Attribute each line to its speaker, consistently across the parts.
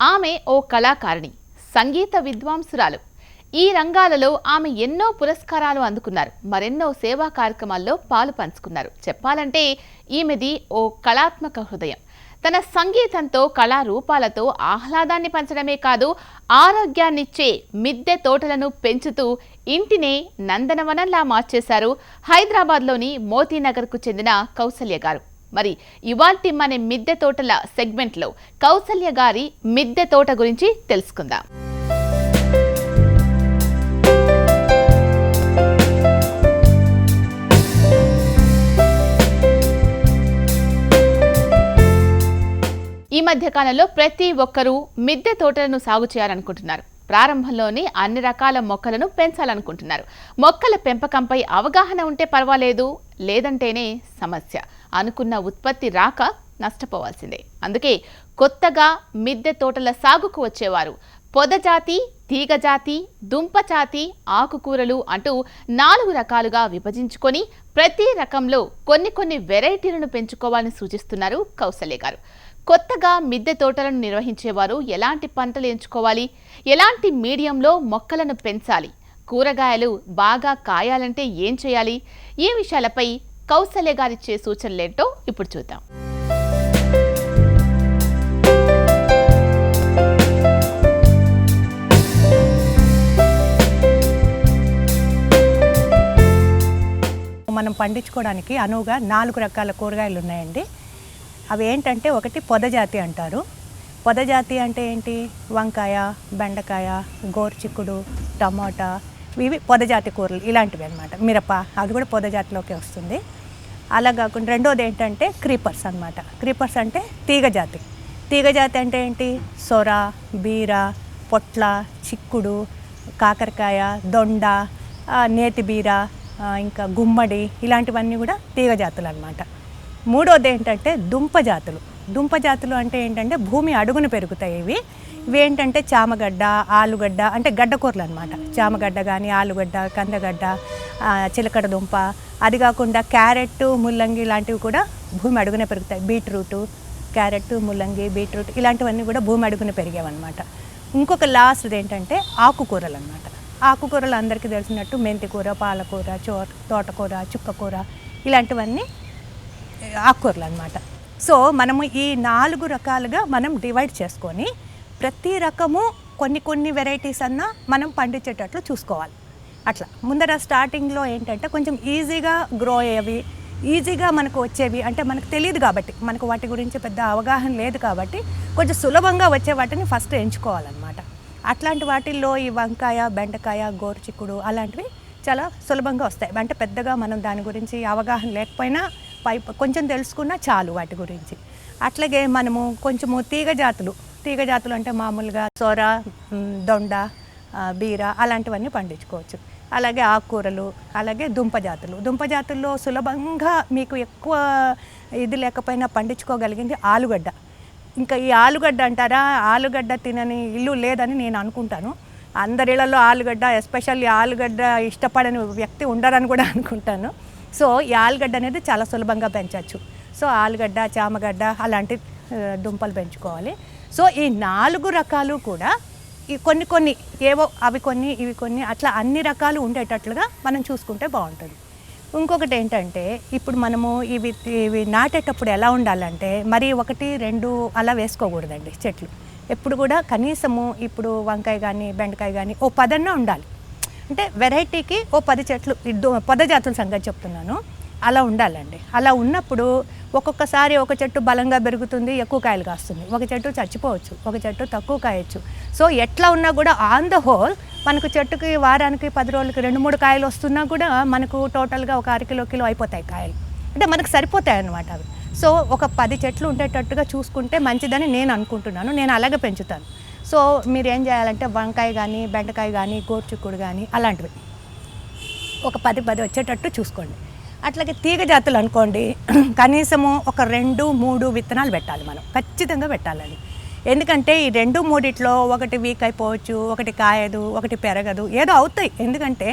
Speaker 1: ఆమె ఓ కళాకారిణి సంగీత విద్వాంసురాలు. ఈ రంగాలలో ఆమె ఎన్నో పురస్కారాలు అందుకున్నారు మరెన్నో సేవా కార్యక్రమాల్లో పాలు పంచుకున్నారు. చెప్పాలంటే ఈమెది ఓ కళాత్మక హృదయం. తన సంగీతంతో కళారూపాలతో ఆహ్లాదాన్ని పంచడమే కాదు ఆరోగ్యాన్నిచ్చే మిద్దె తోటలను పెంచుతూ ఇంటినే నందనవనంలా మార్చేశారు హైదరాబాద్లోని మోతీనగర్కు చెందిన కౌసల్య గారు. మరి ఇవాల్టి మన మిద్దె తోటల సెగ్మెంట్లో కౌసల్య గారి మిద్దె తోట గురించి తెలుసుకుందాం. ఈ మధ్య కాలంలో ప్రతి ఒక్కరూ మిద్దె తోటలను సాగు చేయాలనుకుంటున్నారు. ప్రారంభంలోనే అన్ని రకాల మొక్కలను పెంచాలనుకుంటున్నారు. మొక్కల పెంపకంపై అవగాహన ఉంటే పర్వాలేదు లేదంటేనే సమస్య. అనుకున్న ఉత్పత్తి రాక నష్టపోవాల్సిందే. అందుకే కొత్తగా మిద్దె తోటల సాగుకు వచ్చేవారు. పొదజాతి తీగజాతి దుంపజాతి ఆకుకూరలు అంటూ నాలుగు రకాలుగా విభజించుకొని ప్రతి రకంలో కొన్ని కొన్ని వెరైటీలను పెంచుకోవాలని సూచిస్తున్నారు కౌసల్య గారు. కొత్తగా మిద్దె తోటలను నిర్వహించేవారు ఎలాంటి పంటలు ఎంచుకోవాలి? ఎలాంటి మీడియంలో మొక్కలను పెంచాలి? కూరగాయలు బాగా కాయాలంటే ఏం చేయాలి? ఈ విషయాలపై కౌసల్య గారిచ్చే సూచనలేంటో ఇప్పుడు చూద్దాం.
Speaker 2: మనం పండించుకోవడానికి అనువుగా నాలుగు రకాల కూరగాయలు ఉన్నాయండి. అవి ఏంటంటే ఒకటి పొదజాతి అంటారు. పొదజాతి అంటే ఏంటి? వంకాయ బెండకాయ గోర్చిక్కుడు టమోటా ఇవి పొదజాతి కూరలు ఇలాంటివి అనమాట మిరప అది కూడా పొదజాతిలోకి వస్తుంది. అలా కాకుండా రెండోది ఏంటంటే క్రీపర్స్ అనమాట క్రీపర్స్ అంటే తీగజాతి తీగజాతి అంటే ఏంటి? సొర బీర పొట్ల చిక్కుడు కాకరకాయ దొండ నేతి బీర ఇంకా గుమ్మడి ఇలాంటివన్నీ కూడా తీగ జాతులు అనమాట మూడోది ఏంటంటే దుంప జాతులు. దుంప జాతులు అంటే ఏంటంటే భూమి అడుగున పెరుగుతాయి ఇవి. ఇవి ఏంటంటే చామగడ్డ ఆలుగడ్డ అంటే గడ్డకూరలు అనమాట చామగడ్డ కానీ ఆలుగడ్డ కందగడ్డ చిలకడ దుంప అది కాకుండా క్యారెట్ ముల్లంగి ఇలాంటివి కూడా భూమి అడుగున పెరుగుతాయి. బీట్రూటు క్యారెట్ ముల్లంగి బీట్రూట్ ఇలాంటివన్నీ కూడా భూమి అడుగున పెరిగేవన్నమాట. ఇంకొక లాస్ట్ది ఏంటంటే ఆకుకూరలు అనమాట ఆకుకూరలు అందరికీ తెలిసినట్టు మెంతికూర పాలకూర చో తోటకూర చుక్కకూర ఇలాంటివన్నీ ఆకుకూరలు అనమాట సో మనము ఈ నాలుగు రకాలుగా మనం డివైడ్ చేసుకొని ప్రతి రకము కొన్ని కొన్ని వెరైటీస్ అన్నా మనం పండించేటట్లు చూసుకోవాలి. అట్లా. ముందర స్టార్టింగ్లో ఏంటంటే కొంచెం ఈజీగా గ్రో అయ్యేవి ఈజీగా మనకు వచ్చేవి అంటే మనకు తెలియదు కాబట్టి మనకు వాటి గురించి పెద్ద అవగాహన లేదు కాబట్టి కొంచెం సులభంగా వచ్చే వాటిని ఫస్ట్ ఎంచుకోవాలన్నమాట. అట్లాంటి వాటిల్లో ఈ వంకాయ బెండకాయ గోరుచిక్కుడు అలాంటివి చాలా సులభంగా వస్తాయి. అంటే పెద్దగా మనం దాని గురించి అవగాహన లేకపోయినా పై కొంచెం తెలుసుకున్నా చాలు వాటి గురించి. అట్లాగే మనము కొంచెము తీగ జాతులు తీగ జాతులు అంటే మామూలుగా సొర దొండ బీర అలాంటివన్నీ పండించుకోవచ్చు. అలాగే ఆకుకూరలు అలాగే దుంప జాతులు దుంప జాతుల్లో సులభంగా మీకు ఎక్కువ ఇది లేకపోయినా పండించుకోగలిగింది ఆలుగడ్డ. ఇంకా ఈ ఆలుగడ్డ అంటారా? ఆలుగడ్డ తినని ఇల్లు లేదని నేను అనుకుంటాను. అందరిళ్ళలో ఆలుగడ్డ ఎస్పెషల్లీ ఆలుగడ్డ ఇష్టపడని వ్యక్తి ఉండరని కూడా అనుకుంటాను. సో ఈ ఆలుగడ్డ అనేది చాలా సులభంగా పెంచవచ్చు సో ఆలుగడ్డ చామగడ్డ అలాంటి దుంపలు పెంచుకోవాలి. సో ఈ నాలుగు రకాలు కూడా కొన్ని కొన్ని ఏవో అవి కొన్ని ఇవి కొన్ని అట్లా అన్ని రకాలు ఉండేటట్లుగా మనం చూసుకుంటే బాగుంటుంది. ఇంకొకటి ఏంటంటే ఇప్పుడు మనము ఇవి ఇవి నాటేటప్పుడు ఎలా ఉండాలంటే మరి ఒకటి రెండు అలా వేసుకోకూడదండి చెట్లు. ఎప్పుడు కూడా కనీసము ఇప్పుడు వంకాయ కానీ బెండకాయ కానీ ఓ పదన్నా ఉండాలి. అంటే వెరైటీకి ఓ పది చెట్లు పద పొద జాతుల సంగతి చెప్తున్నాను. అలా ఉండాలండి. అలా ఉన్నప్పుడు ఒక్కొక్కసారి ఒక చెట్టు బలంగా పెరుగుతుంది ఎక్కువ కాయలు కాస్తుంది. ఒక చెట్టు చచ్చిపోవచ్చు ఒక చెట్టు తక్కువ కాయచ్చు. సో ఎట్లా ఉన్నా కూడా ఆన్ ద హోల్ మనకు చెట్టుకి వారానికి పది రోజులకి రెండు మూడు కాయలు వస్తున్నా కూడా మనకు టోటల్గా ఒక అరకిలో కిలో కిలో అయిపోతాయి కాయలు. అంటే మనకు సరిపోతాయి అన్నమాట అవి. సో ఒక పది చెట్లు ఉండేటట్టుగా చూసుకుంటే మంచిదని నేను అనుకుంటున్నాను. నేను అలాగే పెంచుతాను. సో మీరు ఏం చేయాలంటే వంకాయ కానీ బెండకాయ కానీ గోరుచిక్కుడు కానీ అలాంటివి. ఒక పది పది వచ్చేటట్టు చూసుకోండి. అట్లాగే తీగ జాతులు అనుకోండి కనీసము ఒక రెండు మూడు విత్తనాలు పెట్టాలి మనం. ఖచ్చితంగా పెట్టాలని ఎందుకంటే ఈ రెండు మూడిట్లో ఒకటి వీక్ అయిపోవచ్చు ఒకటి కాయదు ఒకటి పెరగదు ఏదో అవుతాయి. ఎందుకంటే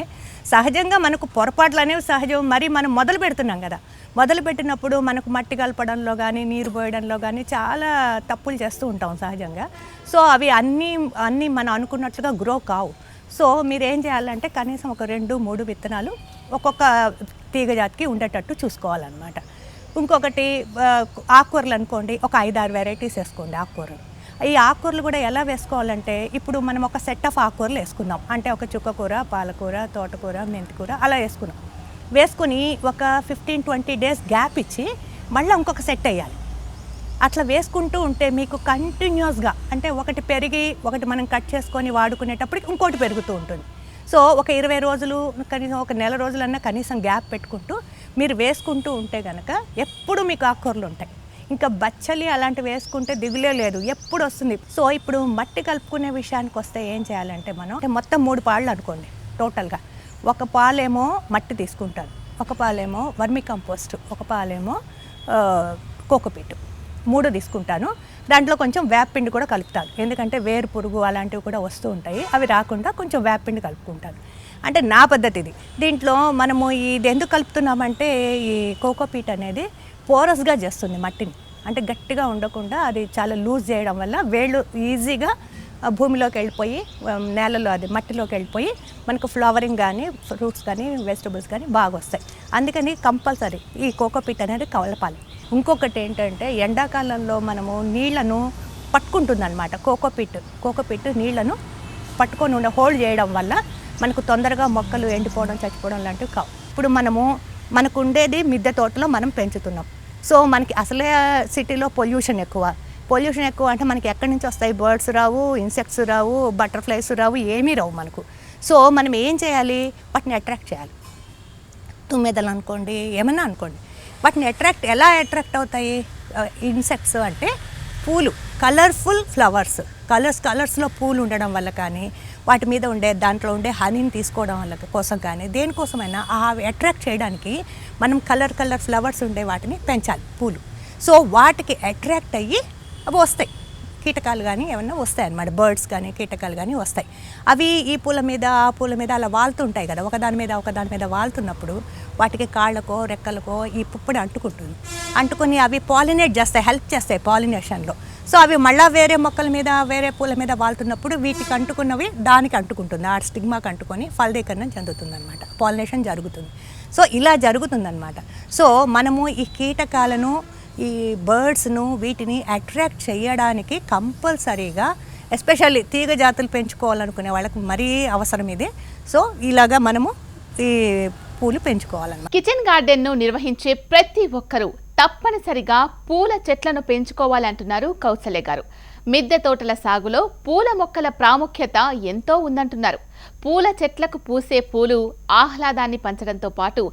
Speaker 2: సహజంగా మనకు పొరపాట్లు అనేవి సహజం. మరి మనం మొదలు పెడుతున్నాం కదా. మొదలు పెట్టినప్పుడు మనకు మట్టి కలపడంలో కానీ నీరు పోయడంలో కానీ చాలా తప్పులు చేస్తూ ఉంటాం సహజంగా. సో అవి అన్నీ అన్నీ మనం అనుకున్నట్లుగా గ్రో కావు. సో మీరు ఏం చేయాలంటే కనీసం ఒక రెండు మూడు విత్తనాలు ఒక్కొక్క తీగ జాతికి ఉండేటట్టు చూసుకోవాలన్నమాట. ఇంకొకటి ఆకుకూరలు అనుకోండి ఒక ఐదారు వెరైటీస్ వేసుకోండి ఆకుకూరలు. ఈ ఆకుకూరలు కూడా ఎలా వేసుకోవాలంటే ఇప్పుడు మనం ఒక సెట్ ఆఫ్ ఆకుకూరలు వేసుకుందాం. అంటే ఒక చుక్కకూర పాలకూర తోటకూర మెంతికూర అలా వేసుకున్నాం వేసుకుని ఒక ఫిఫ్టీన్ ట్వంటీ డేస్ గ్యాప్ ఇచ్చి మళ్ళీ ఇంకొక సెట్ వేయాలి. అట్లా వేసుకుంటూ ఉంటే మీకు కంటిన్యూస్గా అంటే ఒకటి పెరిగి ఒకటి మనం కట్ చేసుకొని వాడుకునేటప్పటికి ఇంకోటి పెరుగుతూ ఉంటుంది. సో ఒక ఇరవై రోజులు కనీసం ఒక నెల రోజులన్నా కనీసం గ్యాప్ పెట్టుకుంటూ మీరు వేసుకుంటూ ఉంటే కనుక ఎప్పుడు మీకు ఆకుకూరలు ఉంటాయి. ఇంకా బచ్చలి అలాంటివి వేసుకుంటే దిగులే లేదు ఎప్పుడు వస్తుంది. సో ఇప్పుడు మట్టి కలుపుకునే విషయానికి వస్తే ఏం చేయాలంటే మనం అంటే మొత్తం మూడు పాళ్ళు అనుకోండి టోటల్గా. ఒక పాలేమో మట్టి తీసుకుంటారు ఒక పాలేమో వర్మి కంపోస్ట్ ఒక పాలేమో కోకోపీటు. మూడు తీసుకుంటాను. దాంట్లో కొంచెం వేపపిండి కూడా కలుపుతాను. ఎందుకంటే వేరు పురుగు అలాంటివి కూడా వస్తూ ఉంటాయి. అవి రాకుండా కొంచెం వేపపిండి కలుపుకుంటాను. అంటే నా పద్ధతి ఇది. దీంట్లో మనము ఇది ఎందుకు కలుపుతున్నామంటే ఈ కోకోపీట్ అనేది పోరస్గా చేస్తుంది మట్టిని. అంటే గట్టిగా ఉండకుండా అది చాలా లూజ్ చేయడం వల్ల వేళ్ళు ఈజీగా భూమిలోకి వెళ్ళిపోయి నేలలో అది మట్టిలోకి వెళ్ళిపోయి మనకు ఫ్లవరింగ్ కానీ ఫ్రూట్స్ కానీ వెజిటబుల్స్ కానీ బాగా వస్తాయి అందుకని కంపల్సరీ ఈ కోకోపీట్ అనేది కలపాలి. ఇంకొకటి ఏంటంటే ఎండాకాలంలో మనము నీళ్ళను పట్టుకుంటుందన్నమాట. కోకోపిట్ కోకోపిట్ నీళ్ళను పట్టుకొని ఉండే హోల్డ్ చేయడం వల్ల మనకు తొందరగా మొక్కలు ఎండిపోవడం చచ్చిపోవడం లాంటివి కావు. ఇప్పుడు మనము మనకు ఉండేది మిద్దె తోటలో మనం పెంచుతున్నాం. సో మనకి అసలే సిటీలో పొల్యూషన్ ఎక్కువ. పొల్యూషన్ ఎక్కువ అంటే మనకి ఎక్కడి నుంచి వస్తాయి? బర్డ్స్ రావు ఇన్సెక్ట్స్ రావు బటర్ఫ్లైస్ రావు ఏమీ రావు మనకు. సో మనం ఏం చేయాలి? వాటిని అట్రాక్ట్ చేయాలి. తుమ్మెదలు అనుకోండి ఏమన్నా అనుకోండి. వాటిని అట్రాక్ట్ ఎలా అట్రాక్ట్ అవుతాయి? ఇన్సెక్ట్స్ అంటే పూలు కలర్ఫుల్ ఫ్లవర్స్ కలర్స్ కలర్స్లో పూలు ఉండడం వల్ల కానీ వాటి మీద ఉండే దాంట్లో ఉండే హనీని తీసుకోవడం వల్ల కోసం కానీ దేనికోసమైనా అవి అట్రాక్ట్ చేయడానికి మనం కలర్ కలర్ ఫ్లవర్స్ ఉండే వాటిని పెంచాలి పూలు. సో వాటికి అట్రాక్ట్ అయ్యి అవి వస్తాయి. కీటకాలు కానీ ఏమన్నా వస్తాయి అన్నమాట. బర్డ్స్ కానీ కీటకాలు కానీ వస్తాయి. అవి ఈ పూల మీద ఆ పూల మీద అలా వాళ్తుంటాయి కదా. ఒకదాని మీద ఒకదాని మీద వాళ్తున్నప్పుడు వాటికి కాళ్ళకో రెక్కలకో ఈ పుప్పడి అంటుకుంటుంది. అంటుకొని అవి పాలినేట్ చేస్తాయి హెల్ప్ చేస్తాయి పాలినేషన్లో. సో అవి మళ్ళీ వేరే మొక్కల మీద వేరే పూల మీద వాళ్తున్నప్పుడు వీటికి అంటుకున్నవి దానికి అంటుకుంటుంది. ఆ స్టిగ్మాకి అంటుకొని ఫలదీకరణం చెందుతుంది అనమాట పాలినేషన్ జరుగుతుంది. సో ఇలా జరుగుతుందన్నమాట. సో మనము ఈ కీటకాలను ఈ బర్డ్స్ను వీటిని అట్రాక్ట్ చేయడానికి కంపల్సరీగా ఎస్పెషల్లీ తీగ జాతులు పెంచుకోవాలనుకునే వాళ్ళకి మరీ అవసరం ఇది. సో ఇలాగా మనము ఈ పూలు పెంచుకోవాలన్నమాట.
Speaker 1: కిచెన్ గార్డెన్ను నిర్వహించే ప్రతి ఒక్కరూ తప్పనిసరిగా పూల చెట్లను పెంచుకోవాలంటున్నారు కౌసల్య గారు. మిద్దె తోటల సాగులో పూల మొక్కల ప్రాముఖ్యత ఎంతో ఉందంటున్నారు. పూల చెట్లకు పూసే పూలు ఆహ్లాదాన్ని పంచడంతో పాటు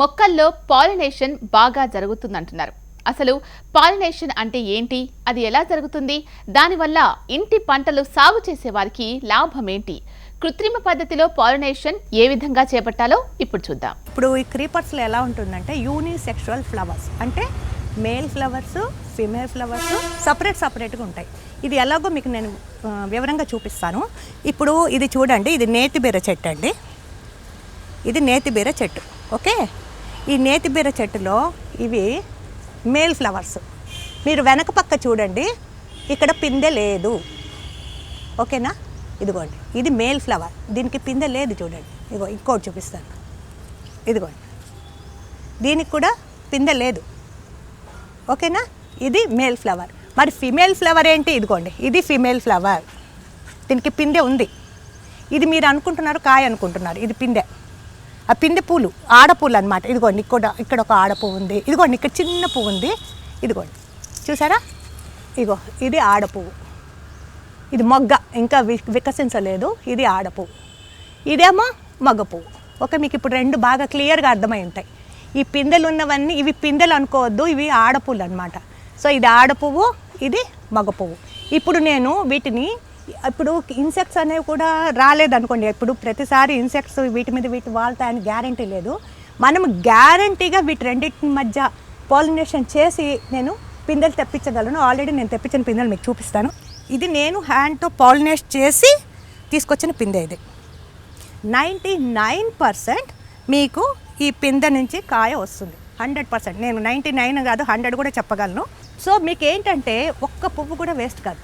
Speaker 1: మొక్కల్లో పాలినేషన్ బాగా జరుగుతుందంటున్నారు. అసలు పాలినేషన్ అంటే ఏంటి? అది ఎలా జరుగుతుంది? దానివల్ల ఇంటి పంటలు సాగు చేసే వారికి లాభం ఏంటి? కృత్రిమ పద్ధతిలో పాలినేషన్ ఏ విధంగా చేపట్టాలో ఇప్పుడు చూద్దాం.
Speaker 2: ఇప్పుడు ఈ క్రీపర్స్లో ఎలా ఉంటుందంటే యూనిసెక్షువల్ ఫ్లవర్స్ అంటే male flowers female flowers separate సపరేట్గా ఉంటాయి. ఇది ఎలాగో మీకు నేను వివరంగా చూపిస్తాను. ఇప్పుడు ఇది చూడండి ఇది నేతి బీర చెట్టు అండి. ఇది నేతి బీర చెట్టు ఓకే? ఈ నేతి బీర చెట్టులో ఇవి మేల్ ఫ్లవర్స్. మీరు వెనక పక్క చూడండి ఇక్కడ పిందె లేదు. ఓకేనా? ఇదిగోండి ఇది మేల్ ఫ్లవర్. దీనికి పిందె లేదు చూడండి. ఇదిగో ఇంకోటి చూపిస్తాను. ఇదిగోండి. దీనికి కూడా పిందె లేదు. ఓకేనా? ఇది మేల్ ఫ్లవర్. మరి ఫిమేల్ ఫ్లవర్ ఏంటి? ఇదిగోండి ఇది ఫిమేల్ ఫ్లవర్. దీనికి పిందె ఉంది. ఇది మీరు అనుకుంటున్నారు కాయ అనుకుంటున్నారు. ఇది పిందె. ఆ పూలు ఆడపూలు అనమాట ఇదిగోండి ఇక్కడ ఇక్కడ ఒక ఆడపువ్వు ఉంది. ఇదిగోండి ఇక్కడ చిన్న పువ్వు ఉంది. ఇదిగోండి చూసారా? ఇగో ఇది ఆడపువ్వు ఇది మొగ్గ ఇంకా వి- వికసించలేదు. ఇది ఆడపువ్వు ఇదేమో మగ పువ్వు. ఓకే మీకు ఇప్పుడు రెండు బాగా క్లియర్గా అర్థమై ఉంటాయి. ఈ పిందెలు ఉన్నవన్నీ ఇవి పిందెలు అనుకోవద్దు ఇవి ఆడపువ్వులు అనమాట సో ఇది ఆడపువ్వు ఇది మగ పువ్వు. ఇప్పుడు నేను వీటిని ఇప్పుడు ఇన్సెక్ట్స్ అనేవి కూడా రాలేదనుకోండి. ఇప్పుడు ప్రతిసారి ఇన్సెక్ట్స్ వీటి మీద వీటి వాళ్తాయని గ్యారంటీ లేదు. మనం గ్యారంటీగా వీటి రెండింటి మధ్య పాలినేషన్ చేసి నేను పిందెలు తెప్పించగలను. ఆల్రెడీ నేను తెప్పించిన పిందెలు మీకు చూపిస్తాను. ఇది నేను హ్యాండ్తో పాలినేట్ చేసి తీసుకొచ్చిన పిందె ఇది. నైంటీ నైన్ పర్సెంట్ మీకు ఈ పిందె నుంచి కాయ వస్తుంది. హండ్రెడ్ పర్సెంట్ నేను నైంటీ నైన్ కాదు హండ్రెడ్ కూడా చెప్పగలను. సో మీకు ఏంటంటే ఒక్క పువ్వు కూడా వేస్ట్ కాదు.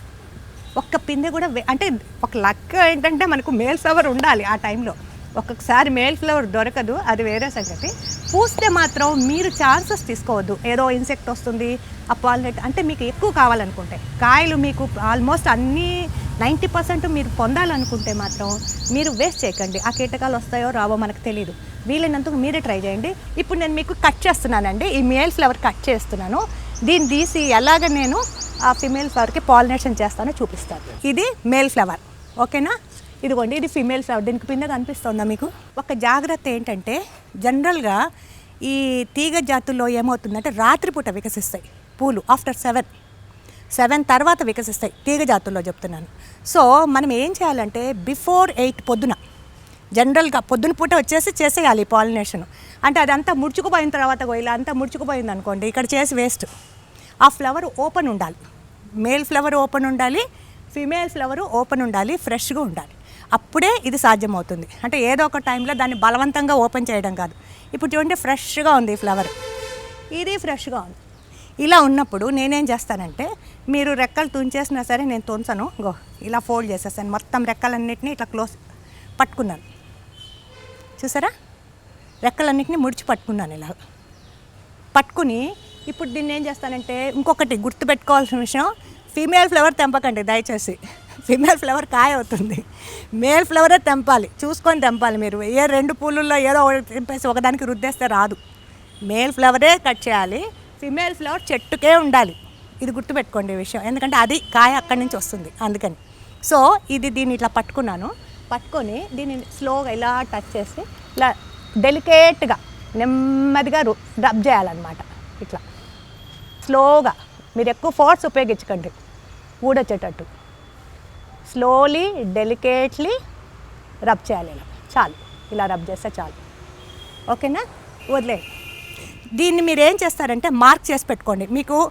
Speaker 2: ఒక్క పిందె కూడా అంటే ఒక లక్క ఏంటంటే మనకు మేల్ ఫ్లవర్ ఉండాలి ఆ టైంలో. ఒక్కొక్కసారి మేల్ ఫ్లవర్ దొరకదు అది వేరే సంగతి. పూస్తే మాత్రం మీరు ఛాన్సెస్ తీసుకోవద్దు. ఏదో ఇన్సెక్ట్ వస్తుంది ఆ పాలినేట్ అంటే మీకు ఎక్కువ కావాలనుకుంటే. కాయలు మీకు ఆల్మోస్ట్ అన్నీ నైంటీ పర్సెంట్ మీరు పొందాలనుకుంటే మాత్రం మీరు వేస్ట్ చేయకండి. ఆ కీటకాలు వస్తాయో రావో మనకు తెలియదు వీలైనంతకు మీరే ట్రై చేయండి. ఇప్పుడు నేను మీకు కట్ చేస్తున్నానండి. ఈ మేల్ ఫ్లవర్ కట్ చేస్తున్నాను. దీన్ని తీసి ఎలాగ నేను ఆ ఫిమేల్ ఫ్లవర్కి పాలినేషన్ చేస్తానో చూపిస్తాను. ఇది మేల్ ఫ్లవర్ ఓకేనా? ఇదిగోండి ఇది ఫిమేల్ ఫ్లవర్ దీనికి పిందె కనిపిస్తుందా మీకు? ఒక జాగ్రత్త ఏంటంటే జనరల్గా ఈ తీగ జాతుల్లో ఏమవుతుందంటే రాత్రిపూట వికసిస్తాయి పూలు ఆఫ్టర్ సెవెన్ సెవెన్ తర్వాత వికసిస్తాయి తీగ జాతుల్లో చెప్తున్నాను. సో మనం ఏం చేయాలంటే బిఫోర్ ఎయిట్ పొద్దున జనరల్గా పొద్దున పూట వచ్చేసి చేసేయాలి పాలినేషన్. అంటే అదంతా ముడుచుకుపోయిన తర్వాత ఇలా అంతా ముడుచుకుపోయింది అనుకోండి ఇక్కడ చేసి వేస్ట్. ఆ ఫ్లవర్ ఓపెన్ ఉండాలి. మేల్ ఫ్లవర్ ఓపెన్ ఉండాలి ఫిమేల్ ఫ్లవర్ ఓపెన్ ఉండాలి ఫ్రెష్గా ఉండాలి. అప్పుడే ఇది సాధ్యమవుతుంది. అంటే ఏదో ఒక టైంలో దాన్ని బలవంతంగా ఓపెన్ చేయడం కాదు. ఇప్పుడు చూడండి ఫ్రెష్గా ఉంది ఈ ఫ్లవర్. ఇది ఫ్రెష్గా ఉంది. ఇలా ఉన్నప్పుడు నేనేం చేస్తానంటే మీరు రెక్కలు తుంచేసినా సరే నేను తుంచను. గో ఇలా ఫోల్డ్ చేసేస్తాను. మొత్తం రెక్కలన్నిటిని ఇట్లా క్లోజ్ పట్టుకున్నాను. చూసారా? రెక్కలన్నిటిని ముడిచి పట్టుకున్నాను ఇలా. పట్టుకుని ఇప్పుడు దీన్ని ఏం చేస్తానంటే ఇంకొకటి గుర్తుపెట్టుకోవాల్సిన విషయం ఫీమేల్ ఫ్లవర్ తెంపకండి దయచేసి. ఫీమేల్ ఫ్లవర్ కాయ అవుతుంది. మేల్ ఫ్లవరే తెంపాలి. చూసుకొని తెంపాలి మీరు. ఏ రెండు పూలుల్లో ఏదో ఒకటి తెంపేసి ఒకదానికి రుద్దేస్తే రాదు. మేల్ ఫ్లవరే కట్ చేయాలి. ఫిమేల్ ఫ్లవర్ చెట్టుకే ఉండాలి. ఇది గుర్తుపెట్టుకోండి ఈ విషయం. ఎందుకంటే అది కాయ అక్కడి నుంచి వస్తుంది. అందుకని. సో ఇది దీన్ని ఇట్లా పట్టుకున్నాను. పట్టుకొని దీన్ని స్లోగా ఇలా టచ్ చేసి ఇలా డెలికేట్గా నెమ్మదిగా రు- రబ్ చేయాలన్నమాట. ఇట్లా. స్లోగా. మీరు ఎక్కువ ఫోర్స్ ఉపయోగించకండి. ఊడొచ్చేటట్టు. స్లోలీ డెలికేట్లీ రబ్ చేయాలి ఇలా. చాలు. ఇలా రబ్ చేస్తే చాలు. ఓకేనా? వదిలే. దీన్ని మీరు ఏం చేస్తారంటే మార్క్ చేసి పెట్టుకోండి. మీకు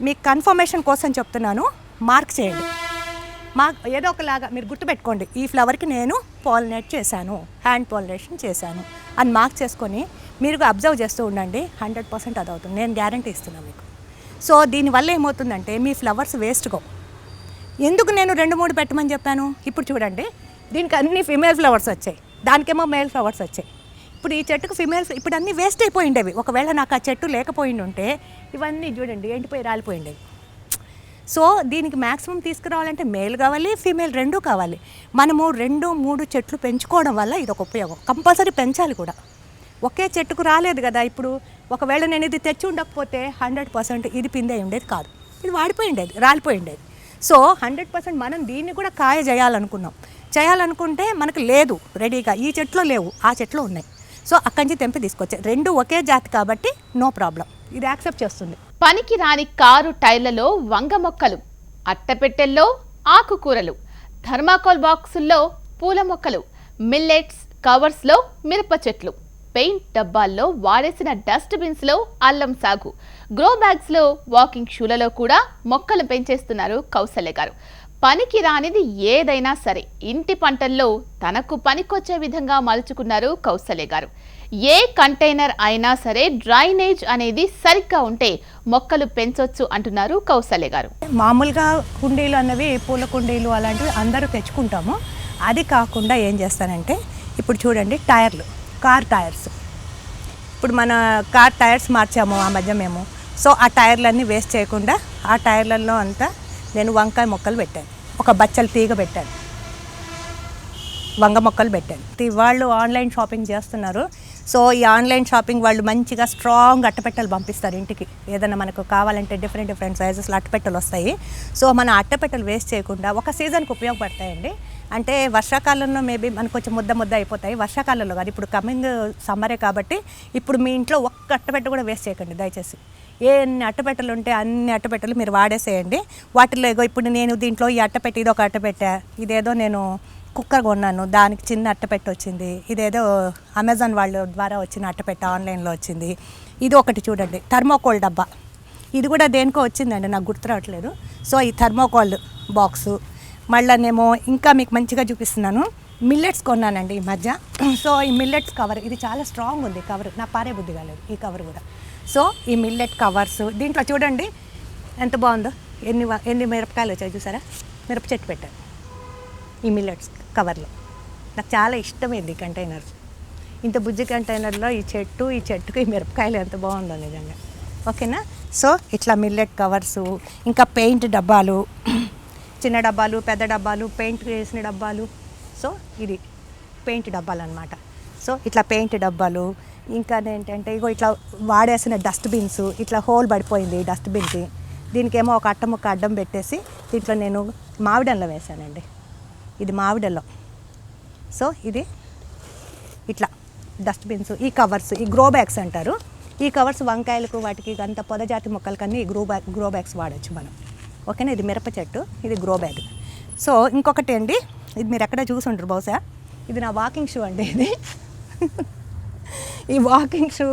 Speaker 2: మీకు కన్ఫర్మేషన్ కోసం చెప్తున్నాను. మార్క్ చేయండి. మా ఏదో ఒకలాగా మీరు గుర్తుపెట్టుకోండి ఈ ఫ్లవర్కి నేను పాలినేట్ చేశాను హ్యాండ్ పాలినేషన్ చేశాను. అని మార్క్ చేసుకొని మీరు అబ్జర్వ్ చేస్తూ ఉండండి హండ్రెడ్ పర్సెంట్ అది అవుతుంది. నేను గ్యారంటీ ఇస్తున్నాను మీకు. సో దీనివల్ల ఏమవుతుందంటే మీ ఫ్లవర్స్ వేస్ట్గా ఎందుకు నేను రెండు మూడు పెట్టమని చెప్పాను? ఇప్పుడు చూడండి దీనికి అన్ని ఫిమేల్ ఫ్లవర్స్ వచ్చాయి. దానికేమో మేల్ ఫ్లవర్స్ వచ్చాయి. ఇప్పుడు ఈ చెట్టుకు ఫిమేల్ ఇప్పుడు అన్నీ వేస్ట్ అయిపోయి ఉండేవి. ఒకవేళ నాకు ఆ చెట్టు లేకపోయింది ఉంటే ఇవన్నీ చూడండి ఎండిపోయి రాలిపోయి ఉండేవి. సో దీనికి మ్యాక్సిమం తీసుకురావాలంటే మేల్ కావాలి ఫీమేల్ రెండు కావాలి. మనము రెండు మూడు చెట్లు పెంచుకోవడం వల్ల ఇది ఒక ఉపయోగం. కంపల్సరీ పెంచాలి కూడా. ఒకే చెట్టుకు రాలేదు కదా ఇప్పుడు. ఒకవేళ నేను ఇది తెచ్చి ఉండకపోతే హండ్రెడ్ పర్సెంట్ ఇది పిందే ఉండేది కాదు. ఇది వాడిపోయి ఉండేది రాలిపోయి ఉండేది. సో హండ్రెడ్ పర్సెంట్ మనం దీన్ని కూడా కాయ చేయాలనుకున్నాం. చేయాలనుకుంటే మనకు లేదు రెడీగా. ఈ చెట్లో లేవు ఆ చెట్లో ఉన్నాయి. సో అక్కడి నుంచి తెంపి తీసుకొచ్చాయి రెండు ఒకే జాతి కాబట్టి నో ప్రాబ్లం. ఇది యాక్సెప్ట్ చేస్తుంది.
Speaker 1: పనికి రాని కారు టైర్లలో వంగ మొక్కలు అట్టపెట్టెల్లో ఆకుకూరలు థర్మాకోల్ బాక్సుల్లో పూల మొక్కలు మిల్లెట్స్ కవర్స్లో మిరప చెట్లు పెయింట్ డబ్బాల్లో వాడేసిన డస్ట్ బిన్స్లో అల్లం సాగు గ్రో బ్యాగ్స్లో వాకింగ్ షూలలో కూడా మొక్కలు పెంచేస్తున్నారు కౌసల్య గారు. పనికి రానిది ఏదైనా సరే. ఇంటి పంటల్లో తనకు పనికొచ్చే విధంగా మలుచుకున్నారు కౌసల్య గారు. ఏ కంటైనర్ అయినా సరే డ్రైనేజ్ అనేది సరిగ్గా ఉంటే మొక్కలు పెంచొచ్చు అంటున్నారు కౌసల్య గారు.
Speaker 2: మామూలుగా కుండీలు అన్నవి పూల కుండీలు అలాంటివి అందరూ తెచ్చుకుంటాము. అది కాకుండా ఏం చేస్తానంటే ఇప్పుడు చూడండి టైర్లు కార్ టైర్స్. ఇప్పుడు మన కార్ టైర్స్ మార్చాము ఆ మధ్య మేము. సో ఆ టైర్లన్నీ వేస్ట్ చేయకుండా ఆ టైర్లలో అంతా నేను వంకాయ మొక్కలు పెట్టాను. ఒక బచ్చల తీగ పెట్టాను వంగ మొక్కలు పెట్టాను వాళ్ళు ఆన్లైన్ షాపింగ్ చేస్తున్నారు. సో ఈ ఆన్లైన్ షాపింగ్ వాళ్ళు మంచిగా స్ట్రాంగ్ అట్టపెట్టెలు పంపిస్తారు ఇంటికి. ఏదైనా మనకు కావాలంటే డిఫరెంట్ డిఫరెంట్ సైజెస్లో అట్టపెట్టెలు వస్తాయి. సో మన అట్టపెట్టెలు వేస్ట్ చేయకుండా ఒక సీజన్కి ఉపయోగపడతాయండి. అంటే వర్షాకాలంలో మేబీ మనకు కొంచెం ముద్ద ముద్ద అయిపోతాయి. వర్షాకాలంలో కాదు ఇప్పుడు కమింగ్ సమ్మరే కాబట్టి ఇప్పుడు మీ ఇంట్లో ఒక్క అట్టపెట్ట కూడా వేస్ట్ చేయకండి దయచేసి. ఏ ఎన్ని అట్టపెట్టెలు ఉంటే అన్ని అట్టపెట్టెలు మీరు వాడేసేయండి. వాటిలో ఏదో ఇప్పుడు నేను దీంట్లో ఈ అట్టపెట్టి ఇది ఒక అట్టపెట్ట ఇదేదో నేను కుక్కర్ కొన్నాను. దానికి చిన్న అట్టపెట్ట వచ్చింది. ఇదేదో అమెజాన్ వాళ్ళ ద్వారా వచ్చిన అట్టపెట్ట ఆన్లైన్లో వచ్చింది. ఇది ఒకటి చూడండి. థర్మోకోల్ డబ్బా. ఇది కూడా దేనికో వచ్చిందండి నాకు గుర్తు రావట్లేదు. సో ఈ థర్మోకోల్ బాక్సు. మళ్ళీనేమో ఇంకా మీకు మంచిగా చూపిస్తున్నాను. మిల్లెట్స్ కొన్నానండి ఈ మధ్య. సో ఈ మిల్లెట్స్ కవర్ ఇది చాలా స్ట్రాంగ్ ఉంది కవర్ నా పారే బుద్ధి కాలేదు ఈ కవర్ కూడా. సో ఈ మిల్లెట్ కవర్స్ దీంట్లో చూడండి. ఎంత బాగుందో? ఎన్ని ఎన్ని మిరపకాయలు వచ్చాయి చూసారా? మిరప చెట్టు పెట్టాను. ఈ మిల్లెట్స్ కవర్లో. నాకు చాలా ఇష్టమైంది కంటైనర్స్ కంటైనర్. ఇంత బుజ్జి కంటైనర్లో ఈ చెట్టు ఈ చెట్టుకు ఈ మిరపకాయలు ఎంత బాగుందో నిజంగా. ఓకేనా? సో ఇట్లా మిల్లెట్ కవర్సు ఇంకా పెయింట్ డబ్బాలు చిన్న డబ్బాలు పెద్ద డబ్బాలు పెయింట్ వేసిన డబ్బాలు. సో ఇది పెయింట్ డబ్బాలు అనమాట సో ఇట్లా పెయింట్ డబ్బాలు ఇంకా ఏంటంటే ఇగో ఇట్లా వాడేసిన డస్ట్బిన్స్ ఇట్లా హోల్ పడిపోయింది డస్ట్బిన్కి దీనికేమో ఒక అట్ట ముక్క అడ్డం పెట్టేసి దీంట్లో నేను మామిడల్లో వేశానండి ఇది మామిడల్లో సో ఇది ఇట్లా డస్ట్బిన్స్ ఈ కవర్స్ ఈ గ్రో బ్యాగ్స్ అంటారు. ఈ కవర్స్ వంకాయలకు వాటికి అంత పొదజాతి మొక్కలకన్నీ ఈ గ్రో బ్యాగ్ గ్రో బ్యాగ్స్ వాడచ్చు మనం. ఓకేనా? ఇది మిరప చెట్టు ఇది గ్రో బ్యాగ్. సో ఇంకొకటి అండి ఇది మీరు ఎక్కడ చూసుంటారు బహుశా? ఇది నా వాకింగ్ షూ అండి ఇది. ఈ వాకింగ్ షూ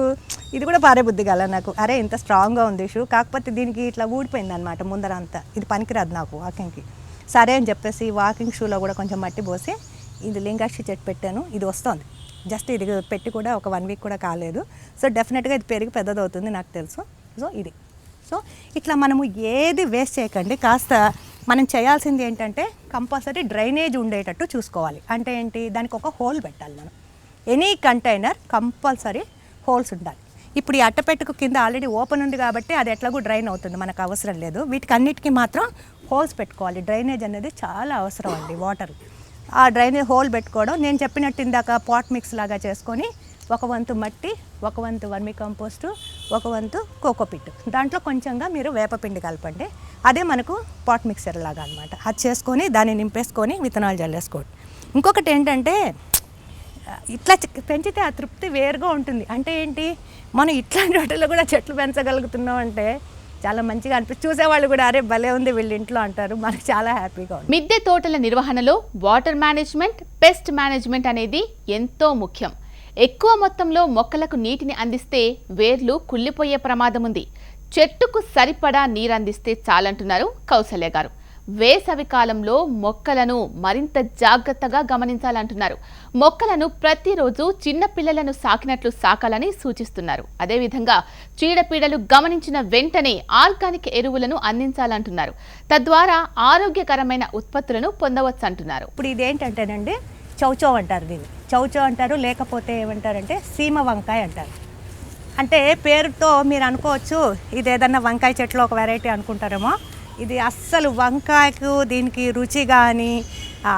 Speaker 2: ఇది కూడా పారే బుద్ధి గల నాకు. అరే ఇంత స్ట్రాంగ్గా ఉంది షూ. కాకపోతే దీనికి ఇట్లా ఊడిపోయింది అనమాట ముందర అంతా ఇది పనికిరాదు నాకు వాకింగ్కి. సరే అని చెప్పేసి వాకింగ్ షూలో కూడా కొంచెం మట్టి పోసి ఇది లింగాక్షి చెట్టు పెట్టాను ఇది వస్తుంది. జస్ట్ ఇది పెట్టి కూడా ఒక వన్ వీక్ కూడా కాలేదు. సో డెఫినెట్గా ఇది పెరిగి పెద్దదవుతుంది నాకు తెలుసు. సో ఇది. సో ఇట్లా మనము ఏది వేస్ట్ చేయకండి. కాస్త మనం చేయాల్సింది ఏంటంటే కంపల్సరీ డ్రైనేజ్ ఉండేటట్టు చూసుకోవాలి. అంటే ఏంటి? దానికి ఒక హోల్ పెట్టాలి మనం. ఎనీ కంటైనర్ కంపల్సరీ హోల్స్ ఉండాలి. ఇప్పుడు ఈ అట్టపెట్టుకు కింద ఆల్రెడీ ఓపెన్ ఉంది కాబట్టి అది ఎట్లాగూ డ్రైన్ అవుతుంది. మనకు అవసరం లేదు. వీటికి అన్నిటికీ మాత్రం హోల్స్ పెట్టుకోవాలి. డ్రైనేజ్ అనేది చాలా అవసరం అండి వాటర్. ఆ డ్రైనేజ్ హోల్ పెట్టుకోవడం నేను చెప్పినట్టు ఇందాక పాట్ మిక్స్ లాగా చేసుకొని ఒక వంతు మట్టి ఒక వంతు వర్మి కంపోస్టు ఒక వంతు కోకోపిట్ దాంట్లో కొంచెంగా మీరు వేపపిండి కలపండి. అదే మనకు పాట్ మిక్సర్ లాగా అనమాట అది చేసుకొని దాన్ని నింపేసుకొని విత్తనాలు జల్లేసుకోండి ఇంకొకటి ఏంటంటే ఇట్లా పెంచితే ఆ తృప్తి వేరుగా ఉంటుంది. అంటే ఏంటి? మనం ఇట్లాంటి వాటిలో కూడా చెట్లు పెంచగలుగుతున్నాం అంటే చాలా మంచిగా అనిపిస్తుంది చూసేవాళ్ళు కూడా అరే భలే ఉంది వీళ్ళ ఇంట్లో అంటారు. మనకు చాలా హ్యాపీగా ఉంది.
Speaker 1: మిద్దె తోటల నిర్వహణలో వాటర్ మేనేజ్మెంట్ పెస్ట్ మేనేజ్మెంట్ అనేది ఎంతో ముఖ్యం. ఎక్కువ మొత్తంలో మొక్కలకు నీటిని అందిస్తే వేర్లు కుళ్ళిపోయే ప్రమాదం ఉంది. చెట్టుకు సరిపడా నీరందిస్తే చాలంటున్నారు కౌసల్య గారు. వేసవి కాలంలో మొక్కలను మరింత జాగ్రత్తగా గమనించాలంటున్నారు. మొక్కలను ప్రతిరోజు చిన్న పిల్లలను సాకినట్లు సాకాలని సూచిస్తున్నారు. అదేవిధంగా చీడపీడలు గమనించిన వెంటనే ఆర్గానిక్ ఎరువులను అందించాలంటున్నారు. తద్వారా ఆరోగ్యకరమైన ఉత్పత్తులను పొందవచ్చు అంటున్నారు
Speaker 2: ఇప్పుడు ఇదేంటంటేనండి చౌచో అంటారు దీన్ని. చౌచో అంటారు లేకపోతే ఏమంటారంటే సీమ వంకాయ అంటారు. అంటే పేరుతో మీరు అనుకోవచ్చు ఇది ఏదన్నా వంకాయ చెట్లు ఒక వెరైటీ అనుకుంటారేమో. ఇది అస్సలు వంకాయకు దీనికి రుచి కానీ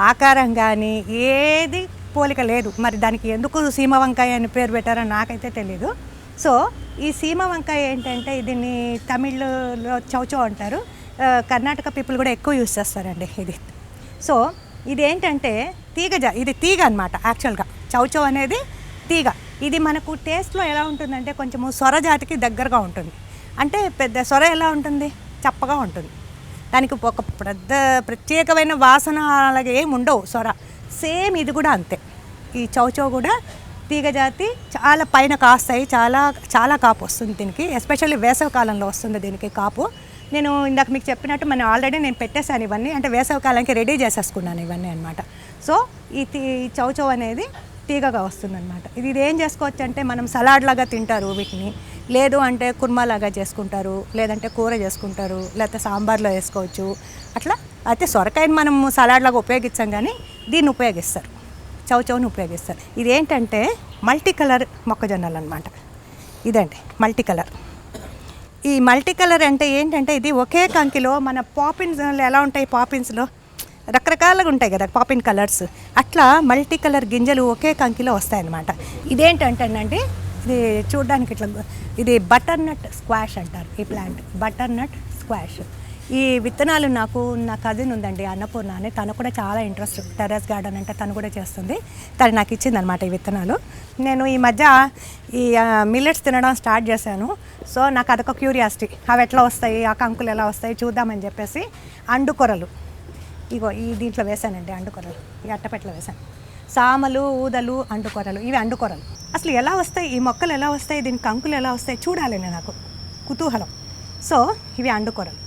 Speaker 2: ఆకారం కానీ ఏది పోలిక లేదు. మరి దానికి ఎందుకు సీమ వంకాయ అని పేరు పెట్టారో నాకైతే తెలీదు. సో ఈ సీమ వంకాయ ఏంటంటే దీన్ని తమిళ్ళో చౌచౌ అంటారు. కర్ణాటక పీపుల్ కూడా ఎక్కువ యూజ్ చేస్తారండి ఇది. సో ఇది ఏంటంటే తీగ జా ఇది తీగ అనమాట యాక్చువల్గా. చౌచౌ అనేది తీగ. ఇది మనకు టేస్ట్లో ఎలా ఉంటుందంటే కొంచెము సొర జాతికి దగ్గరగా ఉంటుంది. అంటే పెద్ద సొర ఎలా ఉంటుంది? చప్పగా ఉంటుంది. దానికి ఒక పెద్ద ప్రత్యేకమైన వాసన అలాగే ఏమి ఉండవు సొర. సేమ్ ఇది కూడా అంతే. ఈ చౌచౌ కూడా తీగజాతి చాలా పైన కాస్తాయి చాలా చాలా కాపు వస్తుంది దీనికి. ఎస్పెషల్లీ వేసవి కాలంలో వస్తుంది దీనికి కాపు. నేను ఇందాక మీకు చెప్పినట్టు మనం ఆల్రెడీ నేను పెట్టేశాను ఇవన్నీ. అంటే వేసవి కాలానికి రెడీ చేసేసుకున్నాను ఇవన్నీ అనమాట సో ఈ తీ ఈ చౌచౌ అనేది తీగగా వస్తుందన్నమాట. ఇది ఇది ఏం చేసుకోవచ్చు అంటే మనం సలాడ్ లాగా తింటారు వీటిని. లేదు అంటే కుర్మా లాగా చేసుకుంటారు లేదంటే కూర చేసుకుంటారు లేకపోతే సాంబార్లో వేసుకోవచ్చు. అట్లా అయితే సొరకాయని మనం సలాడ్ లాగా ఉపయోగించాం కానీ దీన్ని ఉపయోగిస్తారు. చౌచౌని ఉపయోగిస్తారు. ఇది ఏంటంటే మల్టీ కలర్ మొక్కజొన్నలు అనమాట ఇదండి మల్టీ కలర్ ఈ మల్టీ కలర్ అంటే ఏంటంటే ఇది ఒకే కంకిలో మన పాపిన్స్ ఎలా ఉంటాయి పాపిన్స్లో? రకరకాలుగా ఉంటాయి కదా పాపిన్ కలర్స్ అట్లా మల్టీ కలర్ గింజలు ఒకే కంకిలో వస్తాయన్నమాట. ఇదేంటంటేనండి ఇది చూడడానికి ఇట్లా ఇది బటర్ నట్ స్క్వాష్ అంటారు ఈ ప్లాంట్ బటర్ నట్ స్క్వాష్ ఈ విత్తనాలు నాకు నా కజిన్ ఉందండి అన్నపూర్ణ అని తను కూడా చాలా ఇంట్రెస్ట్ టెర్రస్ గార్డెన్ అంటే తను కూడా చేస్తుంది. తను నాకు ఇచ్చిందనమాట ఈ విత్తనాలు. నేను ఈ మధ్య ఈ మిల్లెట్స్ తినడం స్టార్ట్ చేశాను. సో నాకు అదొక క్యూరియాసిటీ అవి ఎట్లా వస్తాయి ఆ కంకులు ఎలా వస్తాయి చూద్దామని చెప్పేసి అండుకొరలు ఇగో ఈ దీంట్లో వేశానండి అండుకొరలు ఈ అట్టపెట్టలో వేశాను సామలు ఊదలు అండుకొరలు ఇవి అండుకొరలు అసలు ఎలా వస్తాయి? ఈ మొక్కలు ఎలా వస్తాయి? దీని కంకులు ఎలా వస్తాయి? చూడాలండి నాకు. కుతూహలం. సో ఇవి అండుకొరలు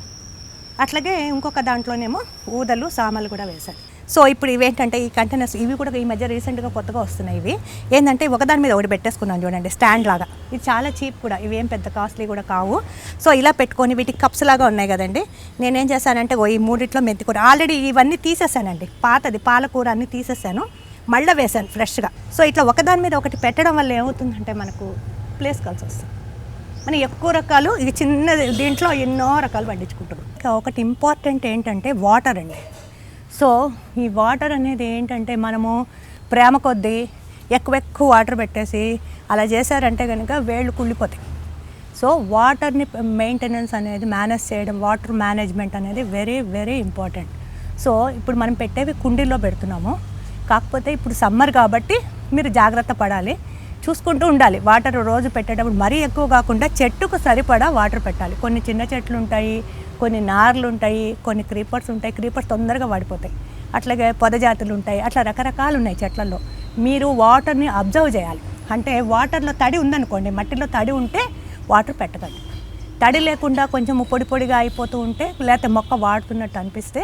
Speaker 2: అట్లాగే ఇంకొక దాంట్లోనేమో ఊదలు సామలు కూడా వేశాను. సో ఇప్పుడు ఇవేంటంటే ఈ కంటైనర్స్ ఇవి కూడా ఈ మధ్య రీసెంట్గా కొత్తగా వస్తున్నాయి ఇవి. ఏంటంటే ఒకదాని మీద ఒకటి పెట్టేసుకున్నాను చూడండి స్టాండ్ లాగా. ఇది చాలా చీప్ కూడా ఇవేం పెద్ద కాస్ట్లీ కూడా కావు. సో ఇలా పెట్టుకొని వీటికి కప్స్ లాగా ఉన్నాయి కదండి. నేనేం చేశానంటే ఓ ఈ మూడిట్లో మెంతికూర ఆల్రెడీ ఇవన్నీ తీసేసానండి. పాతది పాలకూర అన్నీ తీసేసాను. మళ్ళీ వేసాను ఫ్రెష్గా. సో ఇట్లా ఒకదాని మీద ఒకటి పెట్టడం వల్ల ఏమవుతుందంటే మనకు ప్లేస్ కలిసి వస్తుంది మనం ఎక్కువ రకాలు ఇది చిన్న దీంట్లో ఎన్నో రకాలు పండించుకుంటారు ఇంకా ఒకటి ఇంపార్టెంట్ ఏంటంటే వాటర్ అండి. సో ఈ వాటర్ అనేది ఏంటంటే మనము ప్రేమ కొద్దీ ఎక్కువ ఎక్కువ వాటర్ పెట్టేసి అలా చేశారంటే కనుక వేళ్ళు కుళ్ళిపోతాయి. సో వాటర్ని మెయింటెనెన్స్ అనేది మేనేజ్ చేయడం వాటర్ మేనేజ్మెంట్ అనేది వెరీ వెరీ ఇంపార్టెంట్. సో ఇప్పుడు మనం పెట్టేవి కుండీల్లో పెడుతున్నాము. కాకపోతే ఇప్పుడు సమ్మర్ కాబట్టి మీరు జాగ్రత్త పడాలి. చూసుకుంటూ ఉండాలి. వాటర్ రోజు పెట్టేటప్పుడు మరీ ఎక్కువ కాకుండా చెట్టుకు సరిపడా వాటర్ పెట్టాలి. కొన్ని చిన్న చెట్లు ఉంటాయి కొన్ని నార్లు ఉంటాయి కొన్ని క్రీపర్స్ ఉంటాయి క్రీపర్స్ తొందరగా వాడిపోతాయి. అట్లాగే పొదజాతులు ఉంటాయి అట్లా రకరకాలు ఉన్నాయి చెట్లలో. మీరు వాటర్ని అబ్జర్వ్ చేయాలి. అంటే వాటర్లో తడి ఉందనుకోండి మట్టిలో తడి ఉంటే వాటర్ పెట్టకండి. తడి లేకుండా కొంచెం పొడి పొడిగా అయిపోతూ ఉంటే లేకపోతే మొక్క వాడుతున్నట్టు అనిపిస్తే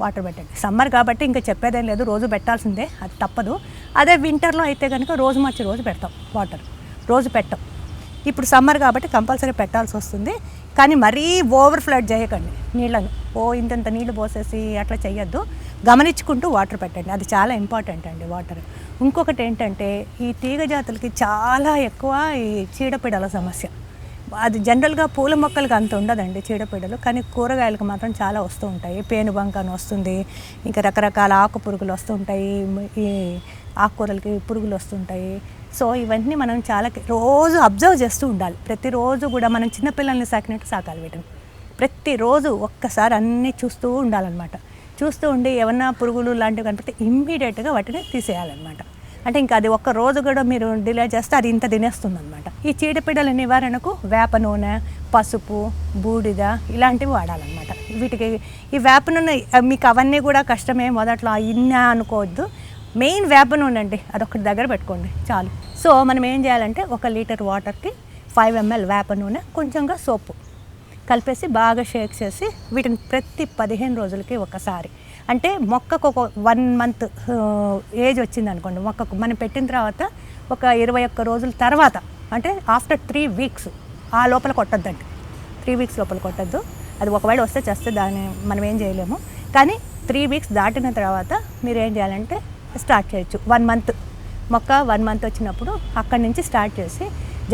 Speaker 2: వాటర్ పెట్టండి. సమ్మర్ కాబట్టి ఇంకా చెప్పేదేం లేదు రోజు పెట్టాల్సిందే అది తప్పదు. అదే వింటర్లో అయితే కనుక రోజు మార్చి రోజు పెడతాం వాటర్. రోజు పెట్టం. ఇప్పుడు సమ్మర్ కాబట్టి కంపల్సరీ పెట్టాల్సి వస్తుంది. కానీ మరీ ఓవర్ ఫ్లడ్ చేయకండి. నీళ్ళను ఓ ఇంతంత నీళ్ళు పోసేసి అట్లా చేయొద్దు గమనించుకుంటూ వాటర్ పెట్టండి. అది చాలా ఇంపార్టెంట్ అండి వాటర్. ఇంకొకటి ఏంటంటే ఈ తీగ జాతులకి చాలా ఎక్కువ ఈ చీడపీడల సమస్య. అది జనరల్గా పూల మొక్కలకు అంత ఉండదండి చీడపీడలు. కానీ కూరగాయలకు మాత్రం చాలా వస్తూ ఉంటాయి. పేనుబంక అని వస్తుంది. ఇంకా రకరకాల ఆకు పురుగులు వస్తుంటాయి ఈ ఆకుకూరలకి పురుగులు వస్తుంటాయి సో ఇవన్నీ మనం చాలా రోజు అబ్జర్వ్ చేస్తూ ఉండాలి. ప్రతిరోజు కూడా మనం చిన్నపిల్లల్ని సాకినట్టు సాకాలి వీటిని. ప్రతిరోజు ఒక్కసారి అన్నీ చూస్తూ ఉండాలన్నమాట. చూస్తూ ఉండి ఏమన్నా పురుగులు లాంటివి కనిపిస్తే ఇమ్మీడియట్గా వాటిని తీసేయాలన్నమాట. అంటే ఇంకా అది ఒక్క రోజు కూడా మీరు డిలే చేస్తే అది ఇంత తినేస్తుంది అనమాట ఈ చీడపీడల నివారణకు వేప నూనె పసుపు బూడిద ఇలాంటివి వాడాలన్నమాట. వీటికి ఈ వేప నూనె మీకు అవన్నీ కూడా కష్టమే. మొదట్లో ఇన్నా అనుకోవద్దు. మెయిన్ వేప నూనె అండి. అదొకటి దగ్గర పెట్టుకోండి. చాలు. సో మనం ఏం చేయాలంటే ఒక లీటర్ వాటర్కి ఫైవ్ ఎంఎల్ వేప నూనె కొంచెంగా సోపు కలిపేసి బాగా షేక్ చేసి వీటిని ప్రతి పదిహేను రోజులకి ఒకసారి. అంటే మొక్కకు ఒక వన్ మంత్ ఏజ్ వచ్చింది అనుకోండి మొక్కకు మనం పెట్టిన తర్వాత ఒక ఇరవై ఒక్క రోజుల తర్వాత అంటే ఆఫ్టర్ త్రీ వీక్స్ ఆ లోపల కొట్టద్దండి. త్రీ వీక్స్ లోపల కొట్టద్దు. అది ఒకవేళ వస్తే చేస్తే దాన్ని మనం ఏం చేయలేము. కానీ త్రీ వీక్స్ దాటిన తర్వాత మీరు ఏం చేయాలంటే స్టార్ట్ చేయొచ్చు. One month. మొక్క వన్ మంత్ వచ్చినప్పుడు అక్కడి నుంచి స్టార్ట్ చేసి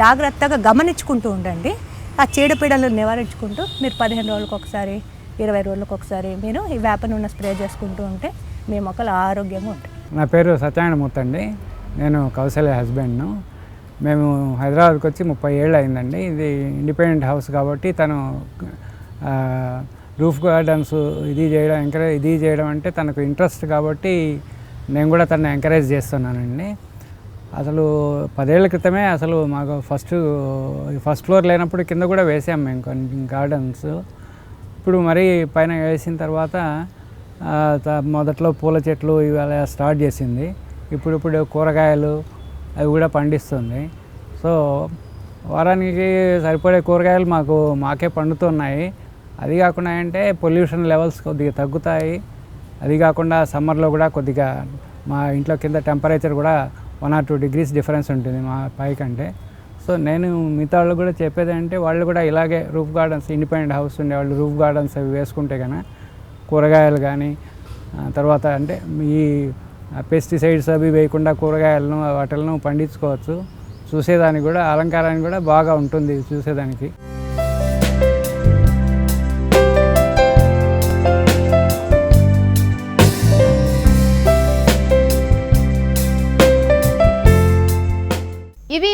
Speaker 2: జాగ్రత్తగా గమనించుకుంటూ ఉండండి. ఆ చీడపీడలను నివారించుకుంటూ మీరు పదిహేను రోజులకు ఒకసారి ఇరవై రోజులకు ఒకసారి మీరు ఈ వేప నూనె స్ప్రే చేసుకుంటూ ఉంటే మీ మొక్కలు ఆరోగ్యంగా ఉంటాయి.
Speaker 3: నా పేరు సత్యనారాయణమూర్తి అండి. నేను కౌశల్య హస్బెండ్ను. మేము హైదరాబాద్కి వచ్చి ముప్పై ఏళ్ళు అయిందండి. ఇది ఇండిపెండెంట్ హౌస్ కాబట్టి తను రూఫ్ గార్డెన్స్ ఇది చేయడం ఎంకరేజ్ ఇది చేయడం అంటే తనకు ఇంట్రెస్ట్ కాబట్టి నేను కూడా తనని ఎంకరేజ్ చేస్తున్నానండి. అసలు పదేళ్ళ క్రితమే అసలు మాకు ఫస్ట్ ఫస్ట్ ఫ్లోర్ లేనప్పుడు కింద కూడా వేసాం మేము కొన్ని గార్డెన్స్ ఇప్పుడు మరి పైన వేసిన తర్వాత మొదట్లో పూల చెట్లు ఇవాళ స్టార్ట్ చేసింది. ఇప్పుడు ఇప్పుడు కూరగాయలు అవి కూడా పండిస్తుంది. సో వారానికి సరిపడే కూరగాయలు మాకు మాకే పండుతున్నాయి. అది కాకుండా అంటే పొల్యూషన్ లెవెల్స్ కొద్దిగా తగ్గుతాయి. అది కాకుండా సమ్మర్లో కూడా కొద్దిగా మా ఇంట్లో కింద టెంపరేచర్ కూడా one or two degrees difference ఉంటుంది మా పై కంటే సో నేను మిగతా వాళ్ళు కూడా చెప్పేది అంటే వాళ్ళు కూడా ఇలాగే రూఫ్ గార్డెన్స్ ఇండిపెండెంట్ హౌస్ ఉండే వాళ్ళు రూఫ్ గార్డెన్స్ అవి వేసుకుంటే కానీ కూరగాయలు కానీ తర్వాత అంటే ఈ పెస్టిసైడ్స్ అవి వేయకుండా కూరగాయలను వాటిలను పండించుకోవచ్చు. చూసేదానికి కూడా అలంకారానికి కూడా బాగా ఉంటుంది చూసేదానికి.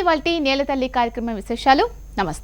Speaker 1: ఇవి నేలతల్లి నేల తల్లి కార్యక్రమం విశేషాలు. నమస్తే.